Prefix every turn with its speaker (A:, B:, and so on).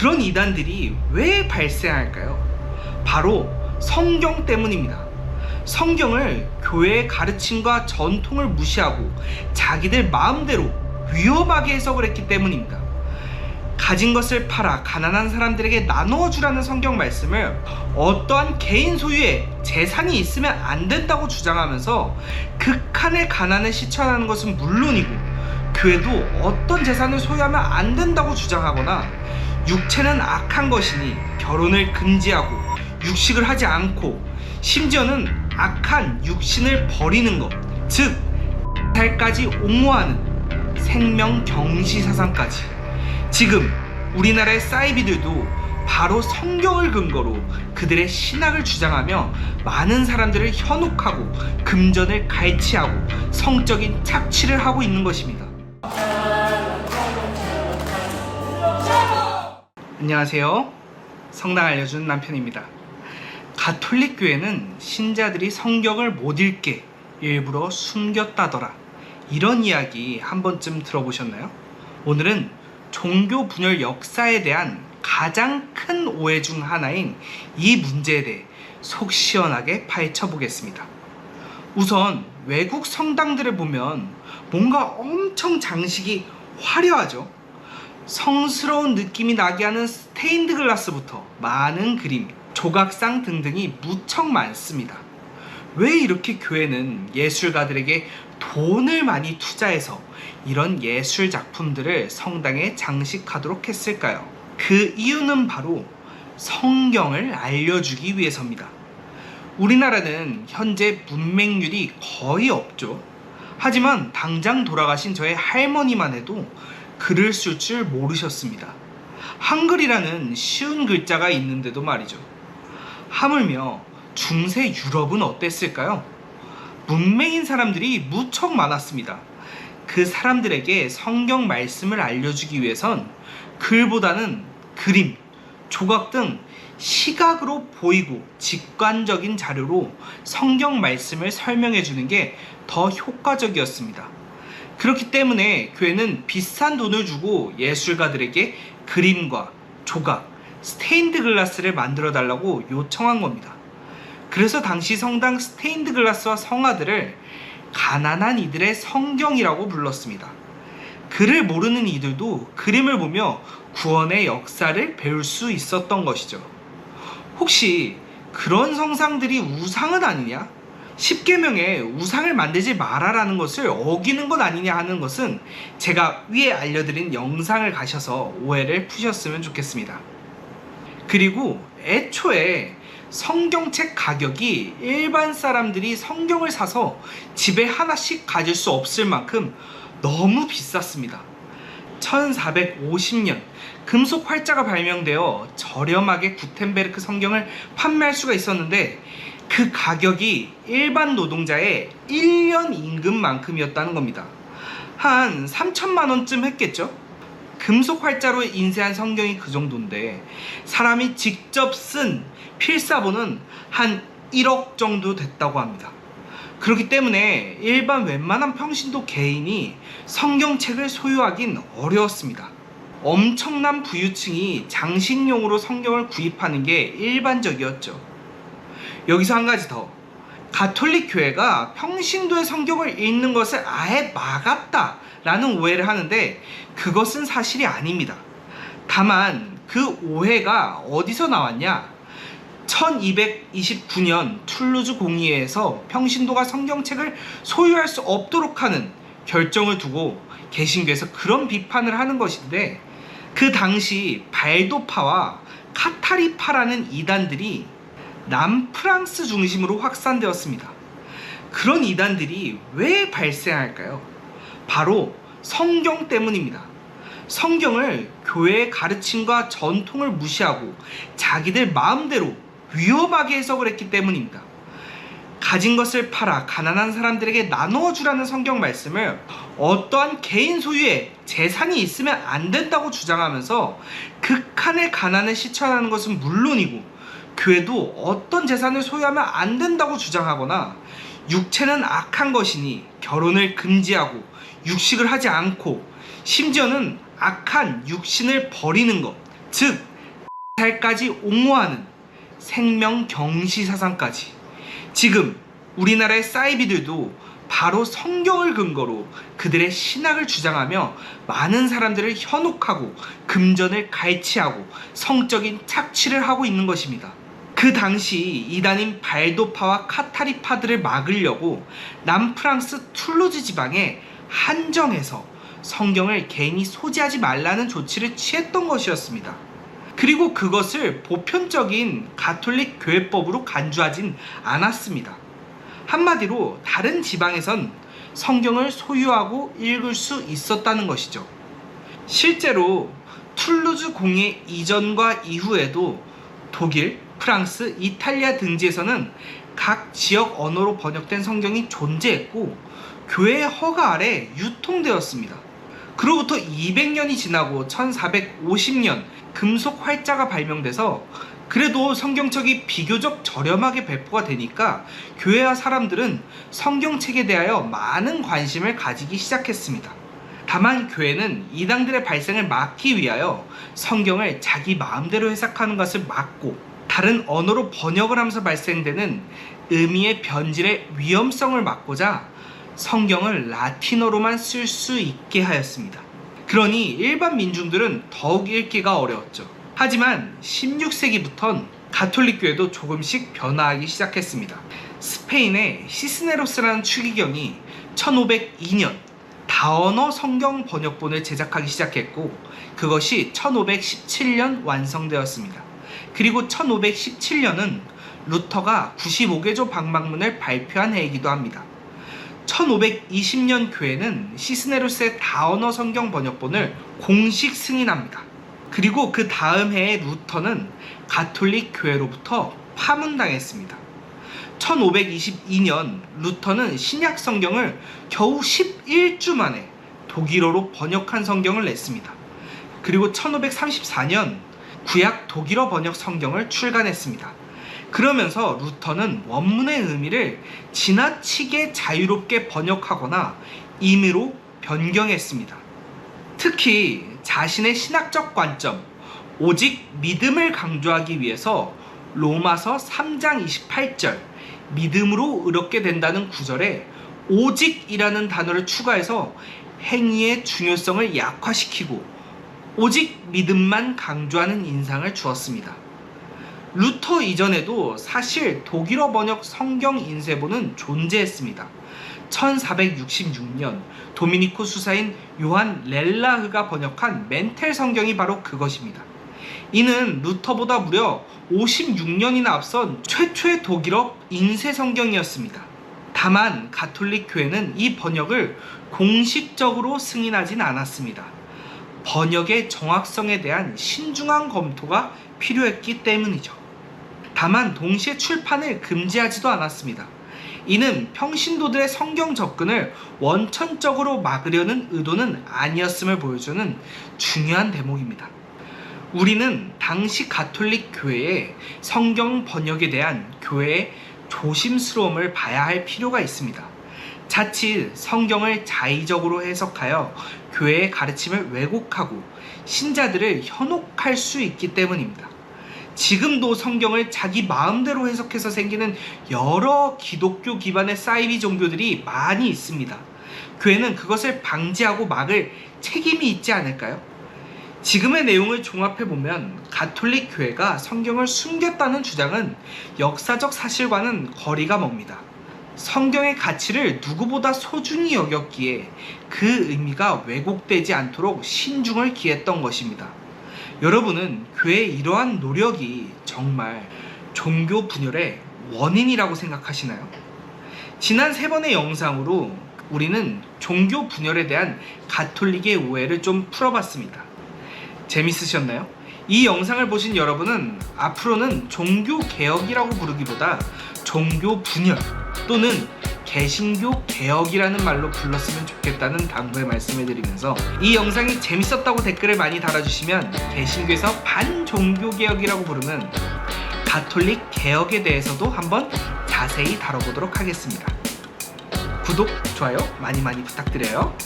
A: 그런 이단들이 왜 발생할까요? 바로 성경 때문입니다. 성경을 교회의 가르침과 전통을 무시하고 자기들 마음대로 위험하게 해석을 했기 때문입니다. 가진 것을 팔아 가난한 사람들에게 나누어 주라는 성경 말씀을 어떠한 개인 소유의 재산이 있으면 안 된다고 주장하면서 극한의 가난을 실천하는 것은 물론이고 교회도 어떤 재산을 소유하면 안 된다고 주장하거나 육체는 악한 것이니 결혼을 금지하고 육식을 하지 않고 심지어는 악한 육신을 버리는 것, 즉 살까지 옹호하는 생명 경시 사상까지 지금 우리나라의 사이비들도 바로 성경을 근거로 그들의 신학을 주장하며 많은 사람들을 현혹하고 금전을 갈취하고 성적인 착취를 하고 있는 것입니다. 안녕하세요. 성당 알려주는 남편입니다. 가톨릭 교회는 신자들이 성경을 못 읽게 일부러 숨겼다더라. 이런 이야기 한 번쯤 들어보셨나요? 오늘은 종교 분열 역사에 대한 가장 큰 오해 중 하나인 이 문제에 대해 속 시원하게 파헤쳐 보겠습니다. 우선 외국 성당들을 보면 뭔가 엄청 장식이 화려하죠. 성스러운 느낌이 나게 하는 스테인드 글라스부터 많은 그림, 조각상 등등이 무척 많습니다. 왜 이렇게 교회는 예술가들에게 돈을 많이 투자해서 이런 예술 작품들을 성당에 장식하도록 했을까요? 그 이유는 바로 성경을 알려주기 위해서입니다. 우리나라는 현재 문맹률이 거의 없죠. 하지만 당장 돌아가신 저의 할머니만 해도 글을 쓸 줄 모르셨습니다. 한글이라는 쉬운 글자가 있는데도 말이죠. 하물며 중세 유럽은 어땠을까요? 문맹인 사람들이 무척 많았습니다. 그 사람들에게 성경 말씀을 알려주기 위해선 글보다는 그림, 조각 등 시각으로 보이고 직관적인 자료로 성경 말씀을 설명해 주는 게 더 효과적이었습니다. 그렇기 때문에 교회는 비싼 돈을 주고 예술가들에게 그림과 조각, 스테인드 글라스를 만들어 달라고 요청한 겁니다. 그래서 당시 성당 스테인드 글라스와 성화들을 가난한 이들의 성경이라고 불렀습니다. 글을 모르는 이들도 그림을 보며 구원의 역사를 배울 수 있었던 것이죠. 혹시 그런 성상들이 우상은 아니냐? 10계명에 우상을 만들지 마라라는 것을 어기는 것 아니냐 하는 것은 제가 위에 알려드린 영상을 가셔서 오해를 푸셨으면 좋겠습니다. 그리고 애초에 성경책 가격이 일반 사람들이 성경을 사서 집에 하나씩 가질 수 없을 만큼 너무 비쌌습니다. 1450년 금속 활자가 발명되어 저렴하게 구텐베르크 성경을 판매할 수가 있었는데 그 가격이 일반 노동자의 1년 임금만큼이었다는 겁니다. 한 3천만 원쯤 했겠죠? 금속 활자로 인쇄한 성경이 그 정도인데 사람이 직접 쓴 필사본은 한 1억 정도 됐다고 합니다. 그렇기 때문에 일반 웬만한 평신도 개인이 성경책을 소유하긴 어려웠습니다. 엄청난 부유층이 장식용으로 성경을 구입하는 게 일반적이었죠. 여기서 한 가지 더. 가톨릭 교회가 평신도의 성경을 읽는 것을 아예 막았다라는 오해를 하는데 그것은 사실이 아닙니다. 다만 그 오해가 어디서 나왔냐? 1229년 툴루즈 공의회에서 평신도가 성경책을 소유할 수 없도록 하는 결정을 두고 개신교에서 그런 비판을 하는 것인데 그 당시 발도파와 카타리파라는 이단들이 남프랑스 중심으로 확산되었습니다. 그런 이단들이 왜 발생할까요? 바로 성경 때문입니다. 성경을 교회의 가르침과 전통을 무시하고 자기들 마음대로 위험하게 해석을 했기 때문입니다. 가진 것을 팔아 가난한 사람들에게 나누어 주라는 성경 말씀을 어떠한 개인 소유의 재산이 있으면 안 된다고 주장하면서 극한의 가난을 실천하는 것은 물론이고 교회도 어떤 재산을 소유하면 안 된다고 주장하거나 육체는 악한 것이니 결혼을 금지하고 육식을 하지 않고 심지어는 악한 육신을 버리는 것, 즉 살까지 옹호하는 생명 경시 사상까지 지금 우리나라의 사이비들도 바로 성경을 근거로 그들의 신학을 주장하며 많은 사람들을 현혹하고 금전을 갈취하고 성적인 착취를 하고 있는 것입니다. 그 당시 이단인 발도파와 카타리파들을 막으려고 남프랑스 툴루즈 지방에 한정해서 성경을 개인이 소지하지 말라는 조치를 취했던 것이었습니다. 그리고 그것을 보편적인 가톨릭 교회법으로 간주하진 않았습니다. 한마디로 다른 지방에선 성경을 소유하고 읽을 수 있었다는 것이죠. 실제로 툴루즈 공예 이전과 이후에도 독일, 프랑스, 이탈리아 등지에서는 각 지역 언어로 번역된 성경이 존재했고 교회의 허가 아래 유통되었습니다. 그로부터 200년이 지나고 1450년 금속 활자가 발명돼서 그래도 성경책이 비교적 저렴하게 배포가 되니까 교회와 사람들은 성경책에 대하여 많은 관심을 가지기 시작했습니다. 다만 교회는 이당들의 발생을 막기 위하여 성경을 자기 마음대로 해석하는 것을 막고 다른 언어로 번역을 하면서 발생되는 의미의 변질의 위험성을 막고자 성경을 라틴어로만 쓸 수 있게 하였습니다. 그러니 일반 민중들은 더욱 읽기가 어려웠죠. 하지만 16세기부턴 가톨릭 교회도 조금씩 변화하기 시작했습니다. 스페인의 시스네로스라는 추기경이 1502년 다언어 성경 번역본을 제작하기 시작했고 그것이 1517년 완성되었습니다. 그리고 1517년은 루터가 95개조 방방문을 발표한 해이기도 합니다. 1520년 교회는 시스네로스의 다언어 성경 번역본을 공식 승인합니다. 그리고 그 다음 해에 루터는 가톨릭 교회로부터 파문당했습니다. 1522년 루터는 신약 성경을 겨우 11주 만에 독일어로 번역한 성경을 냈습니다. 그리고 1534년 구약 독일어 번역 성경을 출간했습니다. 그러면서 루터는 원문의 의미를 지나치게 자유롭게 번역하거나 임의로 변경했습니다. 특히 자신의 신학적 관점, 오직 믿음을 강조하기 위해서 로마서 3장 28절, 믿음으로 의롭게 된다는 구절에 오직이라는 단어를 추가해서 행위의 중요성을 약화시키고 오직 믿음만 강조하는 인상을 주었습니다. 루터 이전에도 사실 독일어 번역 성경 인쇄본은 존재했습니다. 1466년 도미니코 수사인 요한 렐라흐가 번역한 멘텔 성경이 바로 그것입니다. 이는 루터보다 무려 56년이나 앞선 최초의 독일어 인쇄 성경이었습니다. 다만 가톨릭 교회는 이 번역을 공식적으로 승인하진 않았습니다. 번역의 정확성에 대한 신중한 검토가 필요했기 때문이죠. 다만 동시에 출판을 금지하지도 않았습니다. 이는 평신도들의 성경 접근을 원천적으로 막으려는 의도는 아니었음을 보여주는 중요한 대목입니다. 우리는 당시 가톨릭 교회의 성경 번역에 대한 교회의 조심스러움을 봐야 할 필요가 있습니다. 자칫 성경을 자의적으로 해석하여 교회의 가르침을 왜곡하고 신자들을 현혹할 수 있기 때문입니다. 지금도 성경을 자기 마음대로 해석해서 생기는 여러 기독교 기반의 사이비 종교들이 많이 있습니다. 교회는 그것을 방지하고 막을 책임이 있지 않을까요? 지금의 내용을 종합해 보면 가톨릭 교회가 성경을 숨겼다는 주장은 역사적 사실과는 거리가 멉니다. 성경의 가치를 누구보다 소중히 여겼기에 그 의미가 왜곡되지 않도록 신중을 기했던 것입니다. 여러분은 교회의 이러한 노력이 정말 종교 분열의 원인이라고 생각하시나요? 지난 세 번의 영상으로 우리는 종교 분열에 대한 가톨릭의 오해를 좀 풀어봤습니다. 재밌으셨나요? 이 영상을 보신 여러분은 앞으로는 종교 개혁이라고 부르기보다 종교 분열 또는 개신교 개혁이라는 말로 불렀으면 좋겠다는 당부의 말씀을 드리면서 이 영상이 재밌었다고 댓글을 많이 달아주시면 개신교에서 반종교 개혁이라고 부르는 가톨릭 개혁에 대해서도 한번 자세히 다뤄보도록 하겠습니다. 구독, 좋아요 많이 많이 부탁드려요.